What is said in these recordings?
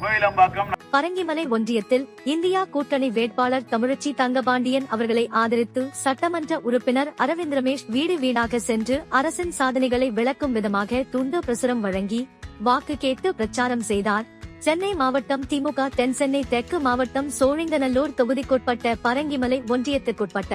கோயிலம்பாக்கம். பரங்கிமலை ஒன்றியத்தில் இந்தியா கூட்டணி வேட்பாளர் தமிழச்சி தங்கபாண்டியன் அவர்களை ஆதரித்து சட்டமன்ற உறுப்பினர் அரவிந்த் ரமேஷ் வீடு வீடாக சென்று அரசின் சாதனைகளை விளக்கும் விதமாக துண்டு பிரசுரம் வழங்கி வாக்கு கேட்டு பிரச்சாரம் செய்தார். சென்னை மாவட்டம் திமுக தென் சென்னை தெற்கு மாவட்டம் சோழிங்கநல்லூர் தொகுதிக்குட்பட்ட பரங்கிமலை ஒன்றியத்துக்குட்பட்ட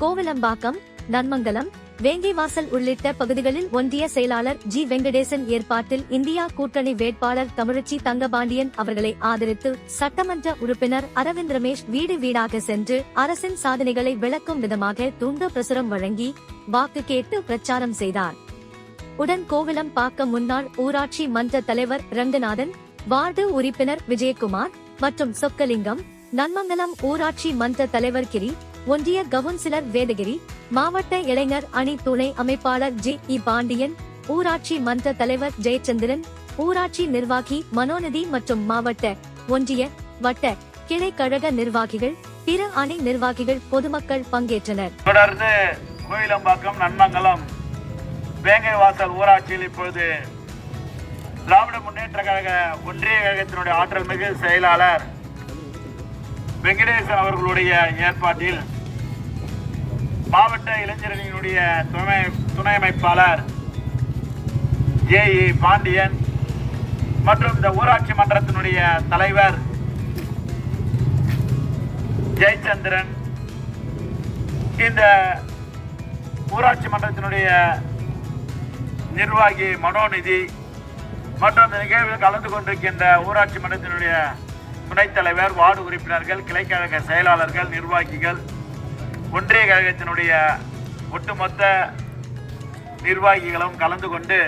கோவிலம்பாக்கம் நன்மங்கலம் வேங்கை வாசல் உள்ளிட்ட பகுதிகளில் ஒன்றிய செயலாளர் ஜி. வெங்கடேசன் ஏற்பாட்டில் இந்தியா கூட்டணி வேட்பாளர் தமிழச்சி தங்கபாண்டியன் அவர்களை ஆதரித்து சட்டமன்ற உறுப்பினர் அரவிந்த் ரமேஷ் வீடு வீடாக சென்று அரசின் சாதனைகளை விளக்கும் விதமாக துண்டு பிரசுரம் வழங்கி வாக்கு கேட்டு பிரச்சாரம் செய்தார். உடன் கோவிலம் பார்க்க முன்னாள் ஊராட்சி மன்ற தலைவர் ரங்கநாதன் வார்டு உறுப்பினர் விஜயகுமார் மற்றும் சொக்கலிங்கம் நன்மங்கலம் ஊராட்சி மன்ற தலைவர் கிரி ஒன்றிய கவுன்சிலர் வேதகிரி மாவட்ட இளைஞர் அணி துணை அமைப்பாளர் ஜி. இ. பாண்டியன் ஊராட்சி மன்ற தலைவர் ஜெயச்சந்திரன் ஊராட்சி நிர்வாகி மனோநிதி மற்றும் மாவட்ட ஒன்றிய வட்ட கிளை கழக நிர்வாகிகள் பிற அணை நிர்வாகிகள் பொதுமக்கள் பங்கேற்றனர். தொடர்ந்து கோயிலம்பாக்கம் நன்மங்கலம் வேங்கை வாசல் ஊராட்சியில் இப்பொழுது திராவிட முன்னேற்ற கழக ஒன்றிய கழகத்தினுடைய ஆற்றல் மிகு செயலாளர் வெங்கடேசன் அவர்களுடைய ஏற்பாட்டில் மாவட்ட இளைஞரணியினுடைய துணை துணை அமைப்பாளர் ஜே இ பாண்டியன் மற்றும் இந்த ஊராட்சி மன்றத்தினுடைய தலைவர் ஜெயச்சந்திரன். இந்த ஊராட்சி மன்றத்தினுடைய நிர்வாகி மனோநிதி மற்றும் இந்த நிகழ்வில் கலந்து கொண்டிருக்கின்ற ஊராட்சி மன்றத்தினுடைய துணைத் தலைவர் வார்டு உறுப்பினர்கள் கிளைக்கழக செயலாளர்கள் நிர்வாகிகள் ஒன்றிய கழகத்தினுடைய ஒட்டுமொத்த நிர்வாகிகளும் கலந்து கொண்டு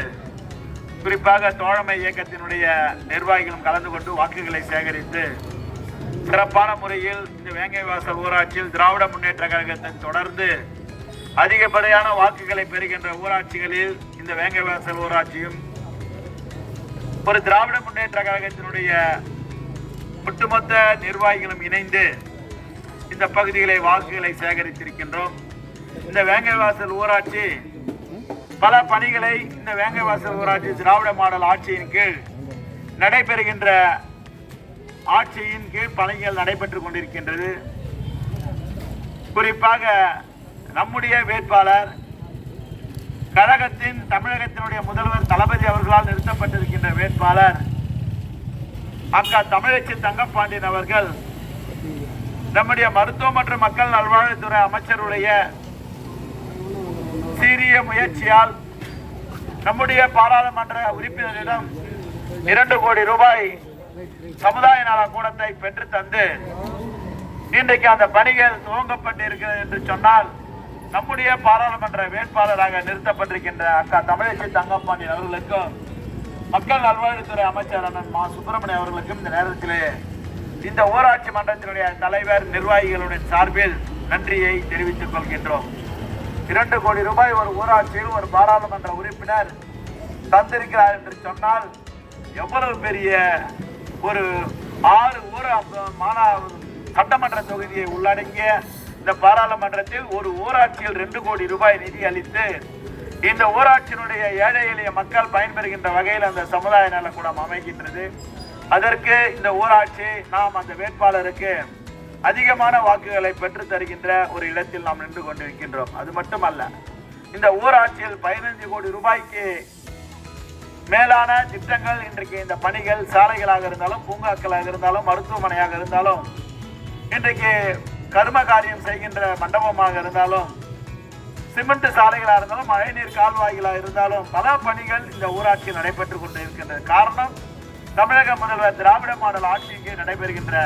குறிப்பாக தோழமை இயக்கத்தினுடைய நிர்வாகிகளும் கலந்து கொண்டு வாக்குகளை சேகரித்து சிறப்பான முறையில் இந்த வேங்கைவாசல் ஊராட்சியில் திராவிட முன்னேற்ற கழகத்தை தொடர்ந்து அதிகப்படியான வாக்குகளை பெறுகின்ற ஊராட்சிகளில் இந்த வேங்கைவாசல் ஊராட்சியும் ஒரு திராவிட முன்னேற்ற கழகத்தினுடைய ஒட்டுமொத்த நிர்வாகிகளும் இணைந்து இந்த பகுதிகளை வாக்குகளை சேகரித்திருக்கின்றோம். இந்த வேங்கைவாசல் ஊராட்சி பல பணிகளை இந்த வேங்கைவாசல் ஊராட்சி திராவிட மாடல் ஆட்சியின் கீழ் நடைபெறுகின்ற ஆட்சியின் கீழ் பணிகள் நடைபெற்றுக் கொண்டிருக்கின்றது. குறிப்பாக நம்முடைய வேட்பாளர் கழகத்தின் தமிழகத்தினுடைய முதல்வர் தளபதி அவர்களால் நிறுத்தப்பட்டிருக்கின்ற வேட்பாளர் அக்கா தமிழச்சி தங்கப்பாண்டியன் அவர்கள் நம்முடைய மருத்துவ மற்றும் மக்கள் நல்வாழ்வுத்துறை அமைச்சருடைய சீரிய முயற்சியால் நம்முடைய பாராளுமன்ற உறுப்பினரிடம் இரண்டு கோடி ரூபாய் சமுதாய நல கூடத்தை பெற்று தந்து இன்றைக்கு அந்த பணிகள் துவங்கப்பட்டிருக்கிறது என்று சொன்னால் நம்முடைய பாராளுமன்ற வேட்பாளராக நிறுத்தப்பட்டிருக்கின்ற அக்கா தமிழச்சி தங்கப்பாண்டியன் அவர்களுக்கும் மக்கள் நல்வாழ்வுத்துறை அமைச்சர் அண்ணன் மா சுப்பிரமணியம் அவர்களுக்கும் இந்த நேரத்திலே இந்த ஊராட்சி மன்றத்தினுடைய தலைவர் நிர்வாகிகளுடைய சார்பில் நன்றியை தெரிவித்துக் கொள்கின்றோம். இரண்டு கோடி ரூபாய் ஒரு ஊராட்சியில் ஒரு பாராளுமன்ற உறுப்பினர் தந்திருக்கிறார் என்று சொன்னால் எவ்வளவு பெரிய ஒரு ஆறு ஊர் மாநா சட்டமன்ற தொகுதியை உள்ளடங்கிய இந்த பாராளுமன்றத்தில் ஒரு ஊராட்சியில் ரெண்டு கோடி ரூபாய் நிதி அளித்து இந்த ஊராட்சியினுடைய ஏழை எளிய மக்கள் பயன்பெறுகின்ற வகையில் அந்த சமுதாய நலக்கூடம் அமைகின்றது. அதற்கு இந்த ஊராட்சி நாம் அந்த வேட்பாளருக்கு அதிகமான வாக்குகளை பெற்று தருகின்ற ஒரு இடத்தில் நாம் நின்று கொண்டிருக்கின்றோம். அது மட்டுமல்ல இந்த ஊராட்சியில் பதினைந்து கோடி ரூபாய்க்கு மேலான திட்டங்கள் இன்றைக்கு இந்த பணிகள் சாலைகளாக இருந்தாலும் பூங்காக்களாக இருந்தாலும் மருத்துவமனையாக இருந்தாலும் இன்றைக்கு கர்ம காரியம் செய்கின்ற மண்டபமாக இருந்தாலும் சிமெண்ட் சாலைகளாக இருந்தாலும் மழைநீர் கால்வாய்களாக இருந்தாலும் பல பணிகள் இந்த ஊராட்சியில் நடைபெற்று கொண்டு இருக்கின்றது காரணம் தமிழக முதல்வர் திராவிட மாடல் ஆட்சிக்கு நடைபெறுகின்ற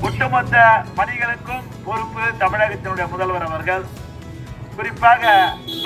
ஒட்டுமொத்த பணிகளுக்கும் பொறுப்பு தமிழகத்தினுடைய முதல்வர் அவர்கள். குறிப்பாக